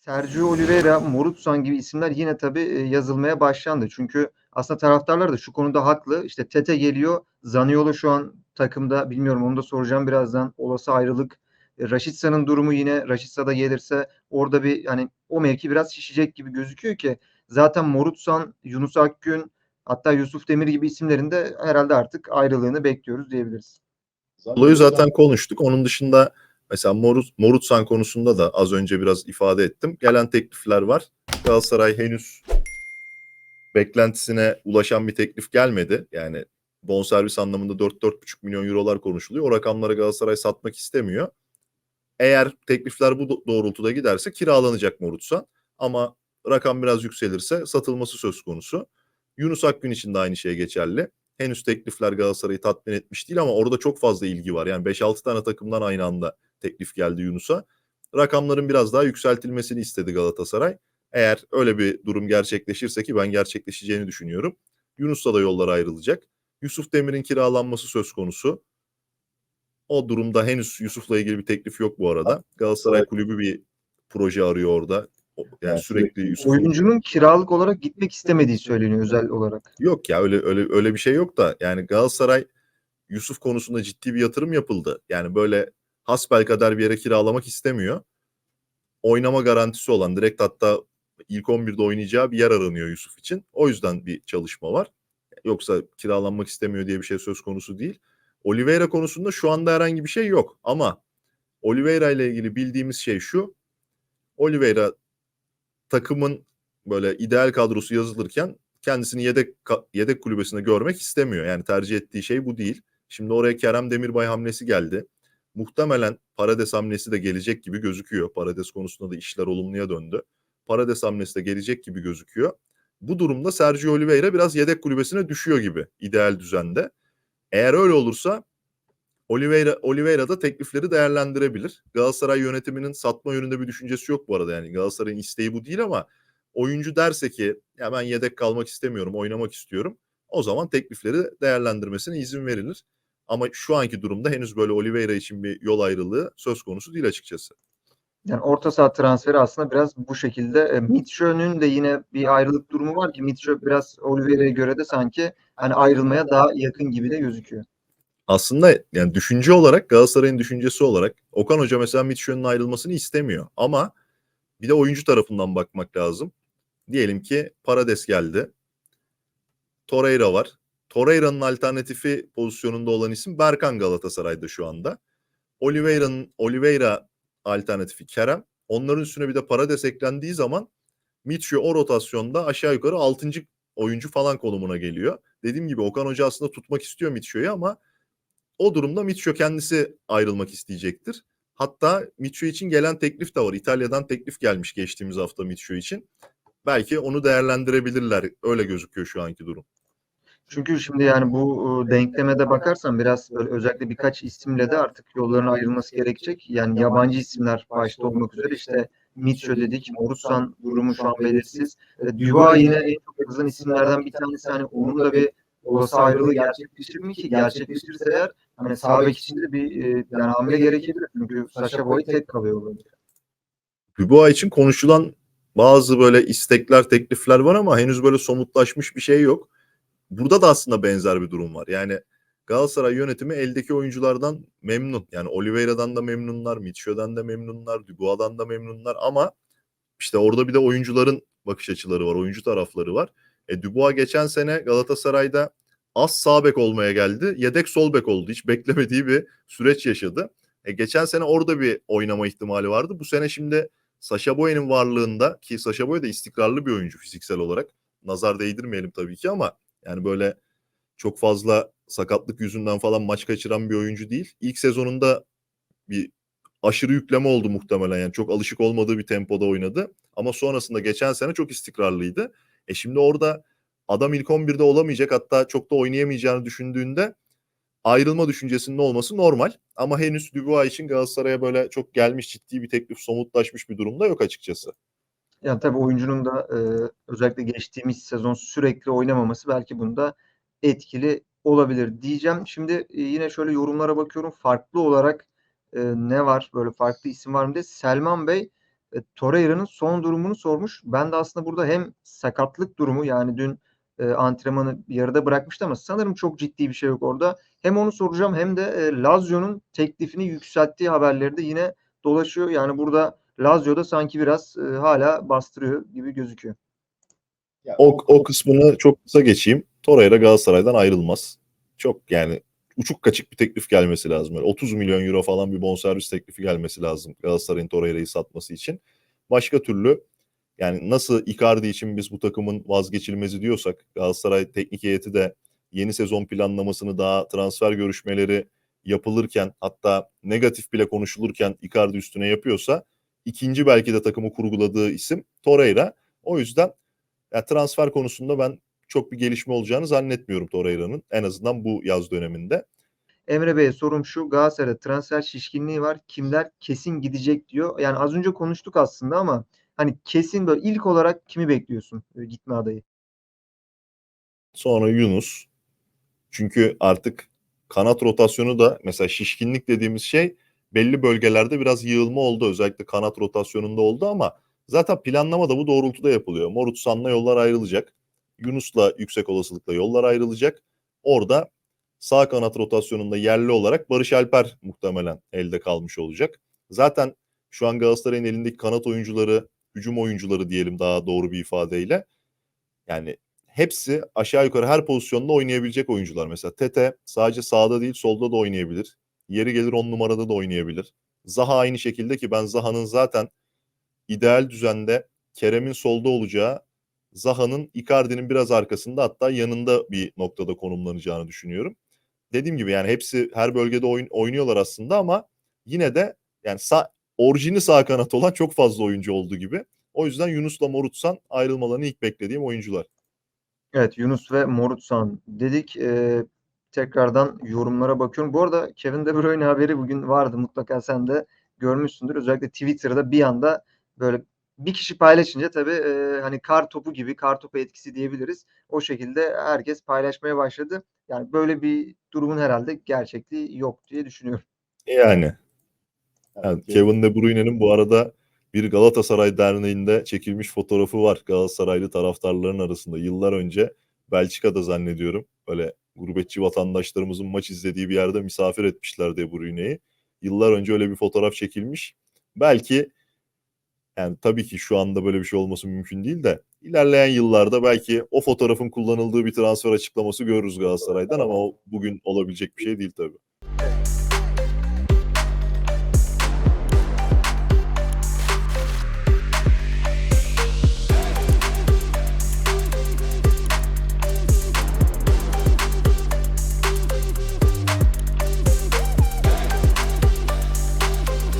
Sergio Oliveira, Morutsan gibi isimler yine tabii, eee, yazılmaya başlandı. Çünkü aslında taraftarlar da şu konuda haklı. İşte Tete geliyor, Zaniolo şu an takımda. Bilmiyorum onu da soracağım birazdan. Olası ayrılık. E, Rashidsa'nın durumu yine Rashica da gelirse orada bir hani o mevki biraz şişecek gibi gözüküyor ki zaten Morutsan, Yunus Akgün hatta Yusuf Demir gibi isimlerin de herhâlde artık ayrılığını bekliyoruz diyebiliriz. Zaniolo'yu zaten konuştuk. Onun dışında mesela Morut, Morutsan konusunda da az önce biraz ifade ettim. Gelen teklifler var. Galatasaray henüz beklentisine ulaşan bir teklif gelmedi. Yani bonservis anlamında 4-4,5 milyon eurolar konuşuluyor. O rakamlara Galatasaray satmak istemiyor. Eğer teklifler bu do- doğrultuda giderse kiralanacak Morutsan. Ama rakam biraz yükselirse satılması söz konusu. Yunus Akgün için de aynı şey geçerli. Henüz teklifler Galatasaray'ı tatmin etmiş değil ama orada çok fazla ilgi var. Yani 5-6 tane takımdan aynı anda teklif geldi Yunus'a. Rakamların biraz daha yükseltilmesini istedi Galatasaray. Eğer öyle bir durum gerçekleşirse ki ben gerçekleşeceğini düşünüyorum. Yunus'la da yollar ayrılacak. Yusuf Demir'in kiralanması söz konusu. O durumda henüz Yusuf'la ilgili bir teklif yok bu arada. Galatasaray kulübü bir proje arıyor orada. Yani Evet, sürekli Yusuf Oyuncunun kiralık olarak gitmek istemediği söyleniyor özel olarak. Yok ya öyle öyle öyle bir şey yok da yani Galatasaray Yusuf konusunda ciddi bir yatırım yapıldı. Yani böyle hasbelkader bir yere kiralamak istemiyor. Oynama garantisi olan direkt hatta ilk 11'de oynayacağı bir yer aranıyor Yusuf için. O yüzden bir çalışma var. Yoksa kiralanmak istemiyor diye bir şey söz konusu değil. Oliveira konusunda şu anda herhangi bir şey yok ama Oliveira ile ilgili bildiğimiz şey şu. Oliveira takımın böyle ideal kadrosu yazılırken kendisini yedek yedek kulübesinde görmek istemiyor. Yani tercih ettiği şey bu değil. Şimdi oraya Kerem Demirbay hamlesi geldi. Muhtemelen Parades hamlesi de gelecek gibi gözüküyor. Parades konusunda da işler olumluya döndü. Parades hamlesi de gelecek gibi gözüküyor. Bu durumda Sergio Oliveira biraz yedek kulübesine düşüyor gibi ideal düzende. Eğer öyle olursa Oliveira, Oliveira da teklifleri değerlendirebilir. Galatasaray yönetiminin satma yönünde bir düşüncesi yok bu arada. Yani Galatasaray'ın isteği bu değil ama oyuncu derse ki ya ben yedek kalmak istemiyorum, oynamak istiyorum. O zaman teklifleri değerlendirmesine izin verilir. Ama şu anki durumda henüz böyle Oliveira için bir yol ayrılığı söz konusu değil açıkçası. Yani orta saha transferi aslında biraz bu şekilde. E, Mitchell'ün de yine bir ayrılık durumu var ki Mitchell biraz Oliveira'ya göre de sanki hani ayrılmaya daha yakın gibi de gözüküyor. Aslında yani düşünce olarak Galatasaray'ın düşüncesi olarak Okan Hoca mesela Mitchell'ın ayrılmasını istemiyor. Ama bir de oyuncu tarafından bakmak lazım. Diyelim ki Parades geldi. Torreira var. Torreira'nın alternatifi pozisyonunda olan isim Berkan Galatasaray'da şu anda. Oliveira'nın Oliveira alternatifi Kerem. Onların üstüne bir de Parades eklendiği zaman Mitchell o rotasyonda aşağı yukarı 6. oyuncu falan konumuna geliyor. Dediğim gibi Okan Hoca aslında tutmak istiyor Mitchell'ı ama o durumda Mitchell kendisi ayrılmak isteyecektir. Hatta Mitchell için gelen teklif de var. İtalya'dan teklif gelmiş geçtiğimiz hafta Mitchell için. Belki onu değerlendirebilirler. Öyle gözüküyor şu anki durum. Çünkü şimdi yani bu e, denklemede bakarsan biraz böyle özellikle birkaç isimle de artık yolların ayrılması gerekecek. Yani yabancı isimler başta olmak üzere işte Mitchell dedik, Morutsan durumu şu an belirsiz. E, Dubois yine en çok yazılan isimlerden bir tanesi. Hani onun da bir olası ayrılığı gerçekleşir mi ki? Gerçekleşirse eğer hani sağ için de bir e, yani hamle gerekebilir. Çünkü Sasha Boy tek kalıyor olabilir. Dubois için konuşulan bazı böyle istekler, teklifler var ama henüz böyle somutlaşmış bir şey yok. Burada da aslında benzer bir durum var. Yani Galatasaray yönetimi eldeki oyunculardan memnun. Yani Oliveira'dan da memnunlar, Mitchell'dan da memnunlar, Dubois'dan da memnunlar ama işte orada bir de oyuncuların bakış açıları var, oyuncu tarafları var. E, Dubois geçen sene Galatasaray'da az sağ bek olmaya geldi. Yedek sol bek oldu. Hiç beklemediği bir süreç yaşadı. E, geçen sene orada bir oynama ihtimali vardı. Bu sene şimdi Sasha Boye'nin varlığında ki Sasha Boye de istikrarlı bir oyuncu fiziksel olarak. Nazar değdirmeyelim tabii ki ama yani böyle çok fazla sakatlık yüzünden falan maç kaçıran bir oyuncu değil. İlk sezonunda bir aşırı yükleme oldu muhtemelen. Yani çok alışık olmadığı bir tempoda oynadı. Ama sonrasında geçen sene çok istikrarlıydı. E şimdi orada adam ilk 11'de olamayacak hatta çok da oynayamayacağını düşündüğünde ayrılma düşüncesinin olması normal. Ama henüz Dubois için Galatasaray'a böyle çok gelmiş ciddi bir teklif somutlaşmış bir durumda yok açıkçası. Yani tabii oyuncunun da e, özellikle geçtiğimiz sezon sürekli oynamaması belki bunda etkili olabilir diyeceğim. Şimdi yine şöyle yorumlara bakıyorum. Farklı olarak e, ne var? Böyle farklı isim var mı diye. Selman Bey e, Torreira'nın son durumunu sormuş. Ben de aslında burada hem sakatlık durumu yani dün e, antrenmanı yarıda bırakmıştı ama sanırım çok ciddi bir şey yok orada. Hem onu soracağım hem de e, Lazio'nun teklifini yükselttiği haberleri de yine dolaşıyor. Yani burada Lazio'da sanki biraz e, hala bastırıyor gibi gözüküyor. O, o kısmını çok kısa geçeyim. Torreira Galatasaray'dan ayrılmaz. Çok yani uçuk kaçık bir teklif gelmesi lazım. Böyle 30 milyon euro falan bir bonservis teklifi gelmesi lazım Galatasaray'ın Torreira'yı satması için. Başka türlü yani nasıl Icardi için biz bu takımın vazgeçilmezi diyorsak Galatasaray teknik heyeti de yeni sezon planlamasını daha transfer görüşmeleri yapılırken hatta negatif bile konuşulurken Icardi üstüne yapıyorsa ikinci belki de takımı kurguladığı isim Torreira. O yüzden yani transfer konusunda ben çok bir gelişme olacağını zannetmiyorum Torreira'nın en azından bu yaz döneminde. Emre Bey'e sorum şu. Galatasaray'da transfer şişkinliği var. Kimler kesin gidecek diyor. Yani az önce konuştuk aslında ama hani kesin böyle ilk olarak kimi bekliyorsun e, gitme adayı? Sonra Yunus. Çünkü artık kanat rotasyonu da mesela şişkinlik dediğimiz şey belli bölgelerde biraz yığılma oldu. Özellikle kanat rotasyonunda oldu ama zaten planlama da bu doğrultuda yapılıyor. Morutsan'la yollar ayrılacak. Yunus'la yüksek olasılıkla yollar ayrılacak. Orada sağ kanat rotasyonunda yerli olarak Barış Alper muhtemelen elde kalmış olacak. Zaten şu an Galatasaray'ın elindeki kanat oyuncuları, hücum oyuncuları diyelim daha doğru bir ifadeyle. Yani hepsi aşağı yukarı her pozisyonda oynayabilecek oyuncular. Mesela Tete sadece sağda değil solda da oynayabilir. Yeri gelir on numarada da oynayabilir. Zaha aynı şekilde ki ben Zaha'nın zaten ideal düzende Kerem'in solda olacağı, Zaha'nın Icardi'nin biraz arkasında hatta yanında bir noktada konumlanacağını düşünüyorum. Dediğim gibi yani hepsi her bölgede oyun, oynuyorlar aslında ama yine de yani sağ, orijini sağ kanat olan çok fazla oyuncu olduğu gibi. O yüzden Yunus'la Morutsan ayrılmalarını ilk beklediğim oyuncular. Evet Yunus ve Morutsan dedik. Ee, tekrardan yorumlara bakıyorum. Bu arada Kevin De Bruyne haberi bugün vardı. Mutlaka sen de görmüşsündür. Özellikle Twitter'da bir anda böyle bir kişi paylaşınca tabii e, hani kar topu gibi kar topu etkisi diyebiliriz. O şekilde herkes paylaşmaya başladı. Yani böyle bir durumun herhalde gerçekliği yok diye düşünüyorum. Yani. yani Kevin De Bruyne'nin bu arada bir Galatasaray Derneği'nde çekilmiş fotoğrafı var Galatasaraylı taraftarların arasında. Yıllar önce Belçika'da zannediyorum. Böyle gurbetçi vatandaşlarımızın maç izlediği bir yerde misafir etmişler De Bruyne'yi. Yıllar önce öyle bir fotoğraf çekilmiş. Belki yani tabii ki şu anda böyle bir şey olması mümkün değil de ilerleyen yıllarda belki o fotoğrafın kullanıldığı bir transfer açıklaması görürüz Galatasaray'dan ama o bugün olabilecek bir şey değil tabii.